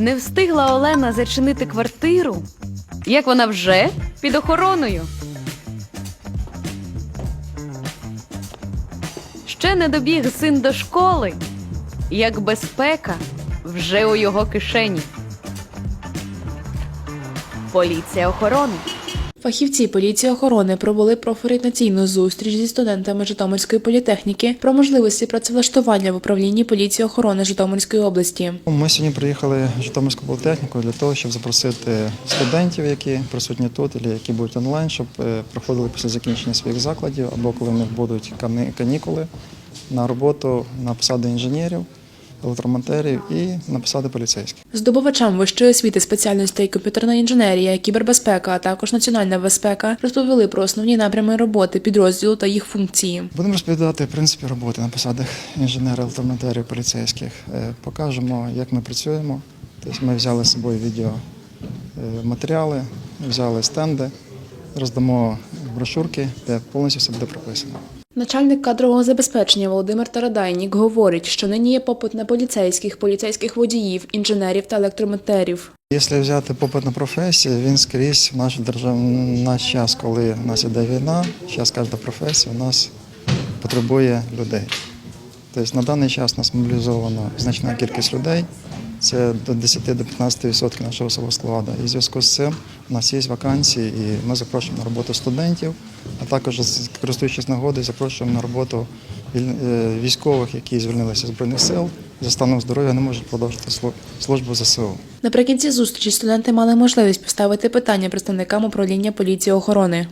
Не встигла Олена зачинити квартиру, як вона вже під охороною. Ще не добіг син до школи, як безпека вже у його кишені. Поліція охорони. Фахівці поліції охорони провели профорієнтаційну зустріч зі студентами Житомирської політехніки про можливості працевлаштування в управлінні поліції охорони Житомирської області. Ми сьогодні приїхали в Житомирську політехніку для того, щоб запросити студентів, які присутні тут, або які будуть онлайн, щоб е, приходили після закінчення своїх закладів або коли в них будуть канікули на роботу на посади інженерів, електромонтерів і на посади поліцейських. Здобувачам вищої освіти спеціальностей комп'ютерна інженерія, кібербезпека, а також національна безпека розповіли про основні напрями роботи підрозділу та їх функції. Будемо розповідати принципі роботи на посадах інженерів, електромонтерів, поліцейських. Е, Покажемо, як ми працюємо. Тобто ми взяли з собою відео е, взяли стенди, роздамо брошурки, де повністю все буде прописано. Начальник кадрового забезпечення Володимир Тарадайнік говорить, що нині є попит на поліцейських, поліцейських водіїв, інженерів та електромонтерів. Якщо взяти попит на професію, він скрізь в наш держав... наш час, коли в нас іде війна, зараз кожна професія у нас потребує людей. Тобто на даний час у нас мобілізовано значна кількість людей. Це до 10-15% нашого особового складу. І в зв'язку з цим у нас є вакансії, і ми запрошуємо на роботу студентів, а також, користуючись нагодою, запрошуємо на роботу е, військових, які звільнилися з Збройних сил, за станом здоров'я не можуть продовжити слу- службу ЗСУ. Наприкінці зустрічі студенти мали можливість поставити питання представникам управління поліції охорони.